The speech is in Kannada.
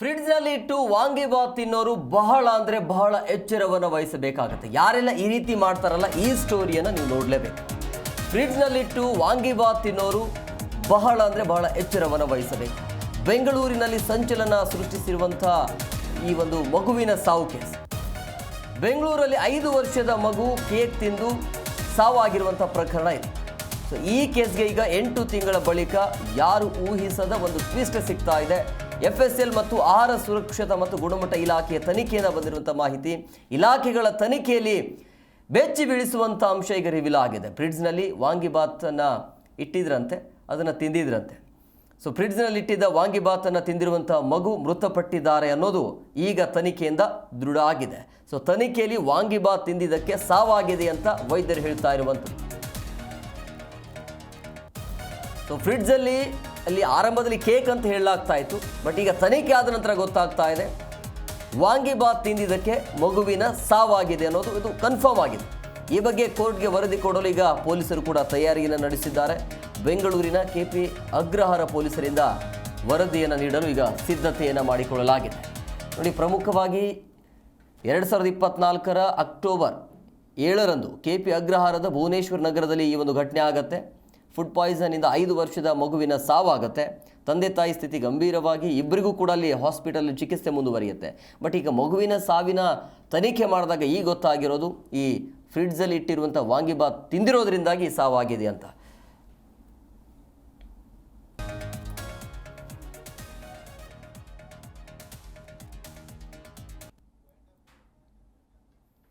ಫ್ರಿಡ್ಜ್ನಲ್ಲಿ ಇಟ್ಟು ವಾಂಗಿಬಾತ್ ತಿನ್ನೋರು ಬಹಳ ಅಂದರೆ ಬಹಳ ಎಚ್ಚರವನ್ನು ವಹಿಸಬೇಕಾಗುತ್ತೆ. ಯಾರೆಲ್ಲ ಈ ರೀತಿ ಮಾಡ್ತಾರಲ್ಲ ಈ ಸ್ಟೋರಿಯನ್ನು ನೀವು ನೋಡಲೇಬೇಕು. ಫ್ರಿಡ್ಜ್ನಲ್ಲಿಟ್ಟು ವಾಂಗಿಬಾತ್ ತಿನ್ನೋರು ಬಹಳ ಅಂದರೆ ಬಹಳ ಎಚ್ಚರವನ್ನು ವಹಿಸಬೇಕು. ಬೆಂಗಳೂರಿನಲ್ಲಿ ಸಂಚಲನ ಸೃಷ್ಟಿಸಿರುವಂಥ ಈ ಒಂದು ಮಗುವಿನ ಸಾವು ಕೇಸ್. ಬೆಂಗಳೂರಲ್ಲಿ ಐದು ವರ್ಷದ ಮಗು ಕೇಕ್ ತಿಂದು ಸಾವಾಗಿರುವಂಥ ಪ್ರಕರಣ ಇದೆ. ಸೊ ಈ ಕೇಸ್ಗೆ ಈಗ ಎಂಟು ತಿಂಗಳ ಬಳಿಕ ಯಾರು ಊಹಿಸದ ಒಂದು ಟ್ವಿಸ್ಟ್ ಸಿಗ್ತಾ ಇದೆ. ಎಫ್ ಎಸ್ ಎಲ್ ಮತ್ತು ಆಹಾರ ಸುರಕ್ಷತಾ ಮತ್ತು ಗುಣಮಟ್ಟ ಇಲಾಖೆಯ ತನಿಖೆಯನ್ನು ಬಂದಿರುವಂಥ ಮಾಹಿತಿ. ಇಲಾಖೆಗಳ ತನಿಖೆಯಲ್ಲಿ ಬೆಚ್ಚಿ ಬೀಳಿಸುವಂಥ ಅಂಶ ಈಗ ರಿವೀಲ್ ಆಗಿದೆ. ಫ್ರಿಡ್ಜ್ನಲ್ಲಿ ವಾಂಗಿಬಾತನ್ನು ಇಟ್ಟಿದ್ರಂತೆ, ಅದನ್ನು ತಿಂದಿದ್ರಂತೆ. ಸೊ ಫ್ರಿಡ್ಜ್ನಲ್ಲಿ ಇಟ್ಟಿದ್ದ ವಾಂಗಿಬಾತನ್ನು ತಿಂದಿರುವಂಥ ಮಗು ಮೃತಪಟ್ಟಿದ್ದಾರೆ ಅನ್ನೋದು ಈಗ ತನಿಖೆಯಿಂದ ದೃಢ ಆಗಿದೆ. ಸೊ ತನಿಖೆಯಲ್ಲಿ ವಾಂಗಿಬಾತ್ ತಿಂದಿದ್ದಕ್ಕೆ ಸಾವಾಗಿದೆ ಅಂತ ವೈದ್ಯರು ಹೇಳ್ತಾ ಇರುವಂಥದ್ದು ಸೊ ಫ್ರಿಡ್ಜಲ್ಲಿ ಅಲ್ಲಿ ಆರಂಭದಲ್ಲಿ ಕೇಕ್ ಅಂತ ಹೇಳಲಾಗ್ತಾ ಇತ್ತು ಬಟ್ ಈಗ ತನಿಖೆ ಆದ ನಂತರ ಗೊತ್ತಾಗ್ತಾ ಇದೆ. ವಾಂಗಿಬಾತ್ ತಿಂದಿದ್ದಕ್ಕೆ ಮಗುವಿನ ಸಾವಾಗಿದೆ ಅನ್ನೋದು ಇದು ಕನ್ಫರ್ಮ್ ಆಗಿದೆ. ಈ ಬಗ್ಗೆ ಕೋರ್ಟ್ಗೆ ವರದಿ ಕೊಡಲು ಈಗ ಪೊಲೀಸರು ಕೂಡ ತಯಾರಿಯನ್ನು ನಡೆಸಿದ್ದಾರೆ. ಬೆಂಗಳೂರಿನ ಕೆಪಿ ಅಗ್ರಹಾರ ಪೊಲೀಸರಿಂದ ವರದಿಯನ್ನು ನೀಡಲು ಈಗ ಸಿದ್ಧತೆಯನ್ನು ಮಾಡಿಕೊಳ್ಳಲಾಗಿದೆ. ನೋಡಿ, ಪ್ರಮುಖವಾಗಿ ಎರಡು ಸಾವಿರದ ಇಪ್ಪತ್ನಾಲ್ಕರ ಅಕ್ಟೋಬರ್ ಏಳರಂದು ಕೆ ಪಿ ಅಗ್ರಹಾರದ ಭುವನೇಶ್ವರ ನಗರದಲ್ಲಿ ಈ ಒಂದು ಘಟನೆ ಆಗತ್ತೆ. ಫುಡ್ ಪಾಯ್ಸನಿಂದ ಐದು ವರ್ಷದ ಮಗುವಿನ ಸಾವಾಗುತ್ತೆ. ತಂದೆ ತಾಯಿ ಸ್ಥಿತಿ ಗಂಭೀರವಾಗಿ ಇಬ್ಬರಿಗೂ ಕೂಡ ಅಲ್ಲಿ ಹಾಸ್ಪಿಟಲ್ ಚಿಕಿತ್ಸೆ ಮುಂದುವರಿಯುತ್ತೆ. ಬಟ್ ಈಗ ಮಗುವಿನ ಸಾವಿನ ತನಿಖೆ ಮಾಡಿದಾಗ ಈ ಗೊತ್ತಾಗಿರೋದು ಈ ಫ್ರಿಡ್ಜಲ್ಲಿ ಇಟ್ಟಿರುವಂಥ ವಾಂಗಿಬಾತ್ ತಿಂದಿರೋದ್ರಿಂದಾಗಿ ಸಾವಾಗಿದೆ ಅಂತ.